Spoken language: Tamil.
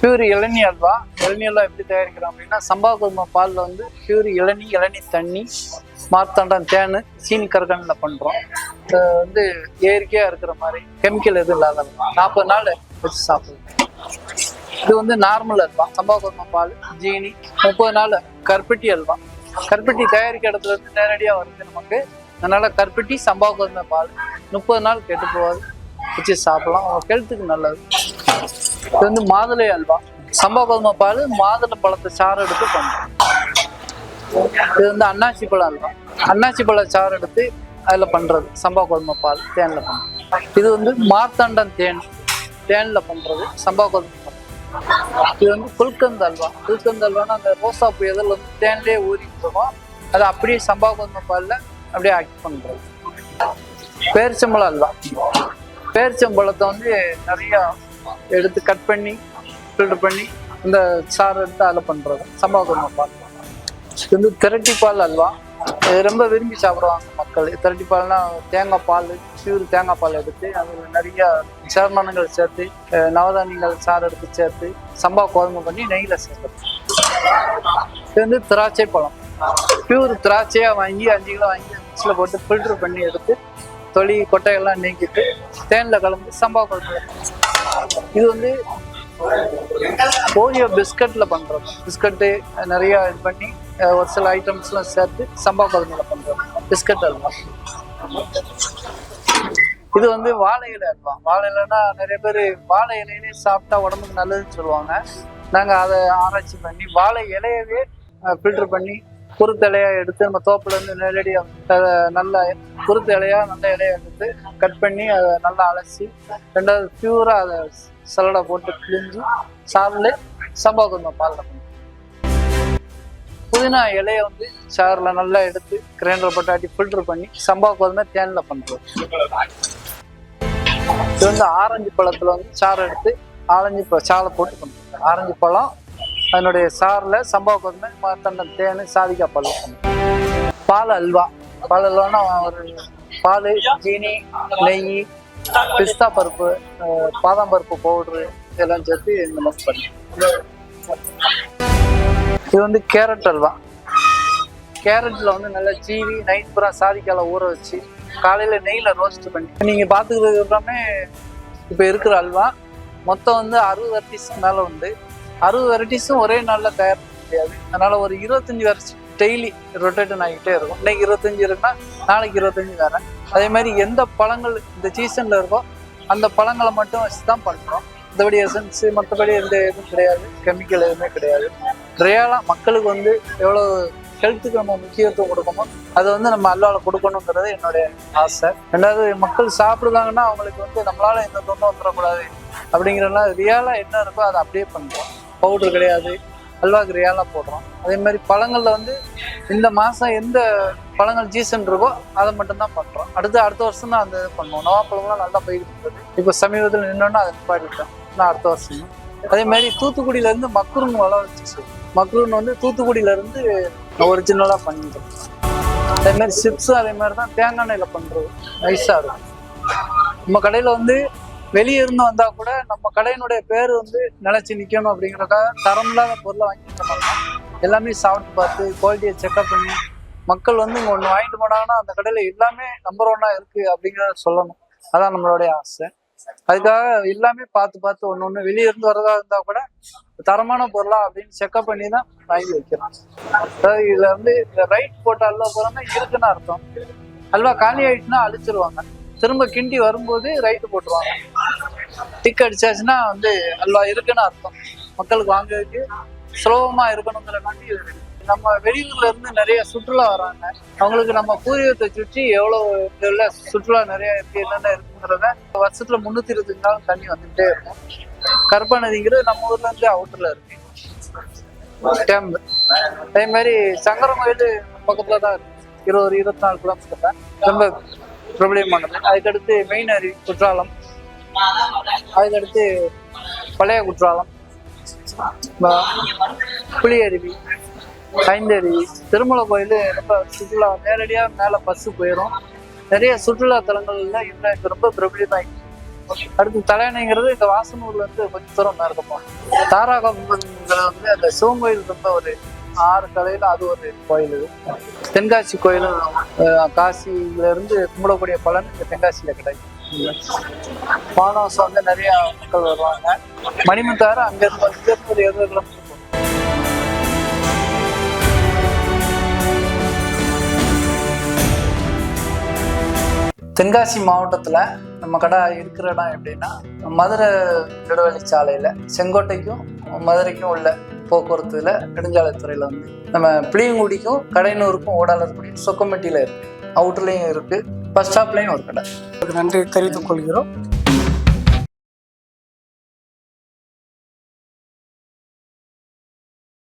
பியூர் இளநீ அல்வா. இளநீ அல்வா எப்படி தயாரிக்கிறோம் அப்படின்னா சம்பா கோதுமை பாலில் வந்து பியூர் இளநீ இளநீ தண்ணி மார்த்தாண்டம் தேன் சீனி கற்கண்டில் பண்ணுறோம் வந்து இயற்கையாக இருக்கிற மாதிரி கெமிக்கல் எதுவும் இல்லாத அல்வா. நாற்பது நாள் வச்சு சாப்பிடுவோம் இது வந்து நார்மல் அல்வா. சம்பா கோதுமை பால் ஜீனி முப்பது நாள் கருப்பட்டி அல்வா. கருப்பட்டி தயாரிக்க இடத்துல இருந்து நேரடியாக வருது நமக்கு. அதனால் கருப்பட்டி சம்பா கோதுமை பால் முப்பது நாள் கெட்டு போகாது. வச்சு சாப்பிடலாம். ஹெல்த்துக்கு நல்லது. இது வந்து மாதுளை அல்வா. சம்பா கோதுமை பால் மாதுளை பழத்தை சாறு எடுத்து பண்ணுறோம் இது வந்து அன்னாசி பழம் அல்வா. அன்னாசி பழ சாறு எடுத்து அதில் பண்ணுறது சம்பா கோதுமை பால் தேனில் பண்ணுறது இது வந்து மார்த்தாண்டம் தேன் தேனில் பண்ணுறது சம்பா கோதுமை பால். இது வந்து குல்கந்த் அல்வா. குல்கந்த் அல்வானா அந்த ரோசா பூ எதில் வந்து தேன்லேயே ஊறிட்டு இருக்கோம் அதை அப்படியே சம்பா கோதுமை பாலில் அப்படியே ஆக்கி பண்ணுறது பேரிச்சம்பழம் அல்வா. பேரிச்சம்பழத்தை வந்து நிறையா எடுத்து கட் பண்ணி ஃபில்டர் பண்ணி இந்த சாறு எடுத்து அதில் பண்ணுறது சம்பா குருமா பால். இது வந்து திரட்டி பால் அல்வா. இது ரொம்ப விரும்பி சாப்பிடுவாங்க மக்கள். திரட்டி பால்னா தேங்காய் பால் பியூர் தேங்காய் பால் எடுத்து அதில் நிறைய சேர்மானங்கள் சேர்த்து நவதானியங்கள் சாறு எடுத்து சேர்த்து சம்பா கோதுமை பண்ணி நெய்யில் சேர்க்குறது. இது வந்து திராட்சை பழம். பியூர் திராட்சையாக வாங்கி அஞ்சு கிலோ வாங்கி மிக்ஸில் போட்டு ஃபில்டர் பண்ணி எடுத்து தொலி கொட்டையெல்லாம் நீக்கிட்டு தேனில் கலந்து சம்பா குழம்பு இது வந்து ஓரியோ பிஸ்கட்ல பண்றோம் பிஸ்கட்டு நிறைய இது பண்ணி ஒரு சில ஐட்டம்ஸ்லாம் சேர்த்து சம்பா குழம்புல பண்றோம் பிஸ்கட் அல்வா. இது வந்து வாழை இலை அல்வா. வாழை இலைன்னா நிறைய பேர் வாழை இலையிலே சாப்பிட்டா உடம்புக்கு நல்லதுன்னு சொல்லுவாங்க. நாங்க அதை ஆராய்ச்சி பண்ணி வாழை இலையவே ஃபில்டர் பண்ணி குருத்து இலையா எடுத்து நம்ம தோப்புல இருந்து நேரடியாக நல்ல குருத்து இலையா நல்ல இலையை எடுத்து கட் பண்ணி அதை நல்லா அலசி ரெண்டாவது பியூரா அதை சலடை போட்டு கிழிஞ்சு சாப்பிட்டு சம்பா கொஞ்சம் பாலில் புதினா இலையை வந்து சாறில் நல்லா எடுத்து கிரைண்டர் போட்டு ஆட்டி ஃபில்டர் பண்ணி சம்பா கோதுமை தேனில் பண்ணுறோம் இது வந்து ஆரஞ்சு பழத்தில் வந்து சாறு எடுத்து ஆரஞ்சு சாலை போட்டு பண்ணுறோம் ஆரஞ்சு பழம் அதனுடைய சாரில் சம்பா கோதுமை மாத்தண்டம் தேன் சாதிக்காய் பழம் பால் அல்வா. பால் அல்வானா ஒரு பால் ஜீனி நெய் பிஸ்தா பருப்பு பாதாம் பருப்பு பவுட்ரு இதெல்லாம் சேர்த்து இந்த மாதிரி பண்ணி இது வந்து கேரட் அல்வா. கேரட்டில் வந்து நல்லா சீவி நைட் பூரா சாதிக்கால ஊற வச்சு காலையில் நெய்யில் ரோஸ்ட் பண்ணி நீங்கள் பார்த்துக்கிறது எல்லாமே இப்போ இருக்கிற அல்வா. மொத்தம் வந்து அறுபது வெரைட்டிஸ்க்கு மேலே உண்டு. அறுபது வெரைட்டிஸும் ஒரே நாளில் தயார் பண்ண முடியாது. அதனால ஒரு இருபத்தஞ்சு வெரைட்டி டெய்லி ரொட்டேட்டன் ஆகிட்டே இருக்கும். இன்னைக்கு இருபத்தஞ்சு இருக்குன்னா நாளைக்கு இருபத்தஞ்சு வேற. அதே மாதிரி எந்த பழங்கள் இந்த சீசன்ல இருக்கோ அந்த பழங்களை மட்டும் வச்சு தான் பண்ணுறோம் மற்றபடி எசன்ஸ் மற்றபடி எந்த இதுவும் கிடையாது. கெமிக்கல் எதுவுமே கிடையாது. ரியலாக மக்களுக்கு வந்து எவ்வளோ ஹெல்த்துக்கு நம்ம முக்கியத்துவம் கொடுக்கணும் அதை வந்து நம்ம அல்வாவில் கொடுக்கணுங்கிறது என்னுடைய ஆசை. ரெண்டாவது மக்கள் சாப்பிடுதாங்கன்னா அவங்களுக்கு வந்து நம்மளால எந்த தொண்டும் வந்துடக்கூடாது அப்படிங்கிறலாம் ரியலாக என்ன இருக்கோ அதை அப்படியே பண்ணுறோம் பவுடர் கிடையாது அல்வா கிரியாலாம் போடுறோம். அதே மாதிரி பழங்களில் வந்து இந்த மாதம் எந்த பழங்கள் சீசன் இருக்கோ அதை மட்டும்தான் பண்ணுறோம் அடுத்து அடுத்த வருஷம் தான் அந்த இது பண்ணுவோம். நவாப்பழம்லாம் நல்லா போயிட்டு இருந்தது. இப்போ சமீபத்தில் நின்னோன்னா அதை நிப்பாட்டிட்டோம். நான் அடுத்த வருஷம் அதே மாதிரி தூத்துக்குடியிலேருந்து மக்ரூன் வள வச்சு மக்ரூன் வந்து தூத்துக்குடியிலேருந்து ஒரிஜினலாக பண்ணிட்டோம். அதே மாதிரி சிப்ஸும் அதே மாதிரி தான் தேங்காய் எண்ணெயில் பண்ணுறது நைஸாக இருக்கும். நம்ம கடையில் வந்து வெளியே இருந்து வந்தால் கூட நம்ம கடையினுடைய பேர் வந்து நிலைச்சி நிற்கணும் அப்படிங்கிறக்காக தரமில்லாத பொருளை வாங்கிட்டு மாட்டோம். எல்லாமே சாப்பிட்டு பார்த்து குவாலிட்டியை செக்அப் பண்ணி மக்கள் வந்து இங்கே ஒன்று வாங்கிட்டு போனாங்கன்னா அந்த கடையில் எல்லாமே நம்பர் ஒன்னாக இருக்குது அப்படிங்கிறத சொல்லணும். அதான் நம்மளுடைய ஆசை. அதுக்காக எல்லாமே பார்த்து பார்த்து ஒன்று ஒன்று வெளியே இருந்து வரதா இருந்தால் கூட தரமான பொருளா அப்படின்னு செக்அப் பண்ணி தான் வாங்கி வைக்கிறோம். அதாவது இதுல வந்து இந்த ரைட் போட்ட அல்வா போறோம்னா இருக்குன்னு அர்த்தம். அல்வா காலி ஆயிடுச்சுன்னா அழிச்சிருவாங்க. திரும்ப கிண்டி வரும்போது ரைட்டு போட்டுருவாங்க. டிக் அடிச்சாச்சுன்னா வந்து அல்வா இருக்குன்னு அர்த்தம். மக்களுக்கு வாங்குறதுக்கு சுலபமா இருக்கணுங்கிறனாண்டி நம்பி நம்ம வெளியூர்ல இருந்து நிறைய சுற்றுலா வராங்க. அவங்களுக்கு நம்ம பூர்வீகத்தை சுற்றி எவ்வளவு இதுல சுற்றுலா நிறைய இருக்கு என்னென்ன இருக்குங்கிறத வருஷத்துல முன்னூத்தி இருபத்தஞ்சு நாள் தண்ணி வந்துகிட்டே இருக்கும். கருப்பா நதிங்கிறது நம்ம ஊர்ல இருந்து அவுட்டர்ல இருக்கு. டேம் அதே மாதிரி சங்கரம் கோயில் பக்கத்துல தான் இருக்கு. இருபது இருபத்தி நாலு கிலோமீட்டர் ரொம்ப பிரபலியமானது. அதுக்கடுத்து மெயின் அருவி குற்றாலம். அதுக்கடுத்து பழைய குற்றாலம். புளி அருவி ஐந்தருவி. திருமலை கோயில் ரொம்ப சுற்றுலா நேரடியாக மேலே பஸ்ஸு போயிடும் நிறைய சுற்றுலா தலங்கள்ல இன்னும் இப்போ ரொம்ப பிரபலியமாகி அடுத்து தலையணைங்கிறது இந்த வாசனூர்ல இருந்து கொஞ்சம் தூரம் தான் போகணும் தாராகம்பங்கிறது வந்து அந்த சிவன் கோயில் ரொம்ப ஒரு ஆறு கலையில அது ஒரு கோயில் தென்காசி கோயிலும் அஹ், காசியில இருந்து கும்பிடக்கூடிய பலன் இந்த தென்காசியில கிடைக்கும். பானவாசம் வந்து நிறைய மக்கள் வருவாங்க. மணிமுத்தாறு அங்கிருந்து ஒரு இருபது கிலோமீட்டர் தென்காசி மாவட்டத்துல நம்ம கடை இருக்கிற இடம் எப்படின்னா மதுரை நெடுவழி சாலையில செங்கோட்டைக்கும் மதுரைக்கும் உள்ள போக்குவரத்துல நெடுஞ்சாலைத்துறையில வந்து. நம்ம புளியங்குடிக்கும் கடையனூருக்கும் ஓடால இருக்கக்கூடிய சொக்கம்பட்டியில இருக்கு. அவுட்டர்லயும் இருக்கு. பஸ் ஸ்டாப்லயும் ஒரு கடை. நன்றி தெரிவித்துக் கொள்கிறோம்.